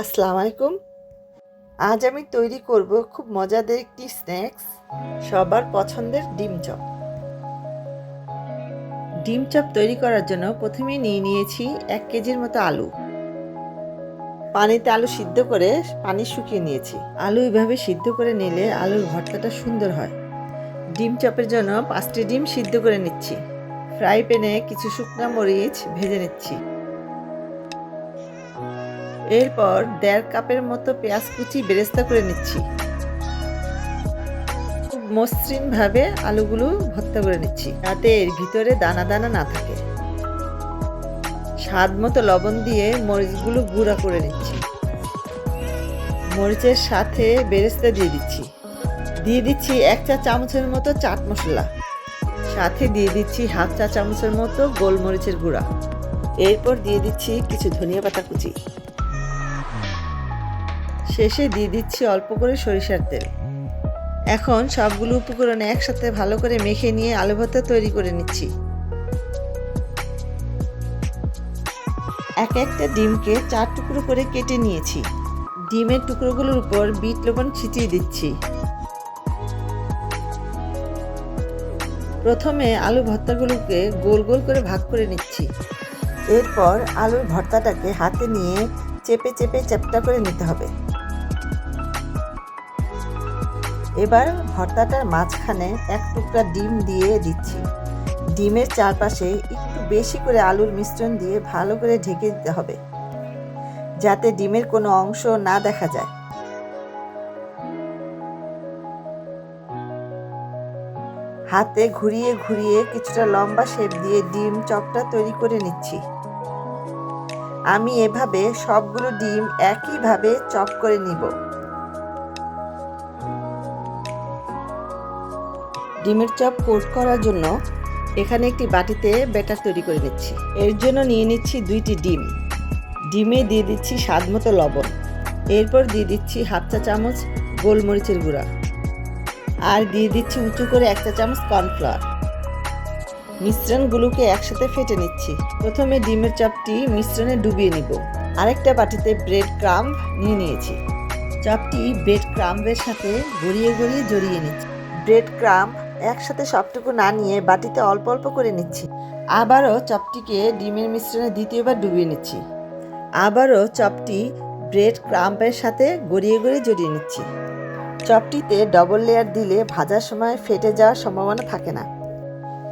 আসসালামু আলাইকুম আজ আমি তৈরি করব খুব মজাদার একটি স্ন্যাক্স, সবার পছন্দের ডিম চপ। ডিম চপ তৈরি করার জন্য প্রথমে নিয়ে নিয়েছি এক কেজির মতো আলু। পানিতে আলু সিদ্ধ করে পানি শুকিয়ে নিয়েছি। আলু এভাবে সিদ্ধ করে নিলে আলুর ভর্তাটা সুন্দর হয়। ডিম চপের জন্য পাঁচটি ডিম সিদ্ধ করে নিচ্ছি। ফ্রাই প্যানে কিছু শুকনো মরিচ ভেজে নিচ্ছি। এরপর দেড় কাপের মতো পেঁয়াজ কুচি বেরেস্তা করে নিচ্ছি। খুব মসৃণভাবে আলুগুলো ভর্তা করে নিচ্ছি। যাতে এর ভিতরে দানা দানা না থাকে। স্বাদ মতো লবণ দিয়ে মরিচগুলো গুঁড়া করে নিচ্ছি। মরিচের সাথে বেরেস্তা দিয়ে দিচ্ছি। দিয়ে দিচ্ছি এক চা চামচের মতো চাট মশলা। সাথে দিয়ে দিচ্ছি হাফ চা চামচের মতো গোলমরিচের গুঁড়া। এরপর দিয়ে দিচ্ছি কিছু ধনিয়া পাতা কুচি। শেষে দিয়ে দিচ্ছি অল্প করে সরিষার তেল। এখন সবগুলো উপকরণ একসাথে ভালো করে মেখে নিয়ে আলু ভর্তা তৈরি করে নিচ্ছি। এক একটা ডিমকে চার টুকরো করে কেটে নিয়েছি। ডিমের টুকরোগুলোর উপর বিট লবণ ছিটিয়ে দিচ্ছি। প্রথমে আলু ভর্তাগুলোকে গোল গোল করে ভাগ করে নিচ্ছি। এরপর আলুর ভর্তাটাকে হাতে নিয়ে চেপে চেপে চ্যাপটা করে নিতে হবে। এবার ভর্তাটার মাঝখানে এক টুকরা ডিম দিয়ে দিচ্ছি। ডিমের চারপাশে একটু বেশি করে আলুর মিশ্রণ দিয়ে ভালো করে ঢেকে দিতে হবে, যাতে ডিমের কোনো অংশ না দেখা যায়। হাতে ঘুরিয়ে ঘুরিয়ে কিছুটা লম্বা শেপ দিয়ে ডিম চপটা তৈরি করে নিচ্ছি। আমি এভাবে সবগুলো ডিম একইভাবে চপ করে নিব। ডিমের চপ কোট করার জন্য এখানে একটি বাটিতে ব্যাটার তৈরি করে নিচ্ছি। এর জন্য নিয়ে নিচ্ছি দুইটি ডিম। ডিমে দিয়ে দিচ্ছি স্বাদ মতো লবণ। এরপর দিয়ে দিচ্ছি হাফ চা চামচ গোলমরিচের গুঁড়া। আর দিয়ে দিচ্ছি উঁচু করে এক চা চামচ কর্নফ্লাওয়ার। মিশ্রণগুলোকে একসাথে ফেটে নিচ্ছি। প্রথমে ডিমের চপটি মিশ্রণে ডুবিয়ে নিব। আরেকটা বাটিতে ব্রেড ক্রাম্ব নিয়ে নিয়েছি। চপটি ব্রেড ক্রাম্বের সাথে গড়িয়ে গড়িয়ে জড়িয়ে নিচ্ছি। ব্রেড ক্রাম্ব একসাথে সবটুকু না নিয়ে বাটিতে অল্প অল্প করে নিচ্ছি। আবারও চপটিকে ডিমের মিশ্রণে দ্বিতীয়বার ডুবিয়ে নিচ্ছি। আবারও চপটি ব্রেড ক্রাম্পের সাথে গড়িয়ে গড়িয়ে জড়িয়ে নিচ্ছি। চপটিতে ডবল লেয়ার দিলে ভাজার সময় ফেটে যাওয়ার সম্ভাবনা থাকে না।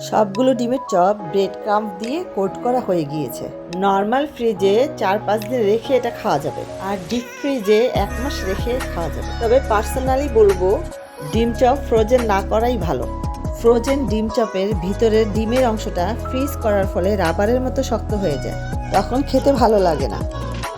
সবগুলো ডিমের চপ ব্রেড ক্রাম্প দিয়ে কোট করা হয়ে গিয়েছে। নর্মাল ফ্রিজে চার পাঁচ দিন রেখে এটা খাওয়া যাবে। আর ডিপ ফ্রিজে এক মাস রেখে খাওয়া যাবে। তবে পার্সোনালি বলব ডিম চপ ফ্রোজেন না করাই ভালো। ফ্রোজেন ডিম চপের ভিতরের ডিমের অংশটা ফ্রিজ করার ফলে রাবারের মতো শক্ত হয়ে যায়। তখন খেতে ভালো লাগে না।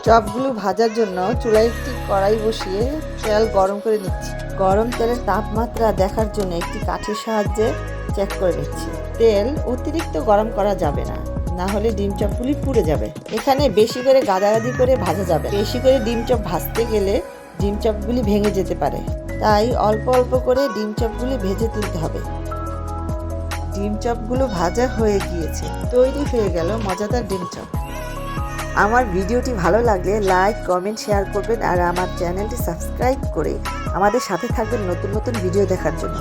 চপগুলো ভাজার জন্য চুলায় একটি কড়াই বসিয়ে তেল গরম করে নিচ্ছি। গরম তেলের তাপমাত্রা দেখার জন্য একটি কাঠির সাহায্যে চেক করে নিচ্ছি। তেল অতিরিক্ত গরম করা যাবে না। না হলে ডিম চপগুলি পুড়ে যাবে। এখানে বেশি করে গাদাগাদি করে ভাজা যাবে। বেশি করে ডিম চপ ভাজতে গেলে ডিম চপগুলি ভেঙে যেতে পারে। তাই অল্প অল্প করে ডিম চপগুলি ভেজে তুলতে হবে। ডিম চপগুলো ভাজা হয়ে গিয়েছে, তৈরি হয়ে গেল মজাদার ডিম চপ। আমার ভিডিওটি ভালো লাগলে লাইক, কমেন্ট, শেয়ার করবেন আর আমার চ্যানেলটি সাবস্ক্রাইব করে আমাদের সাথে থাকবেন নতুন নতুন ভিডিও দেখার জন্য।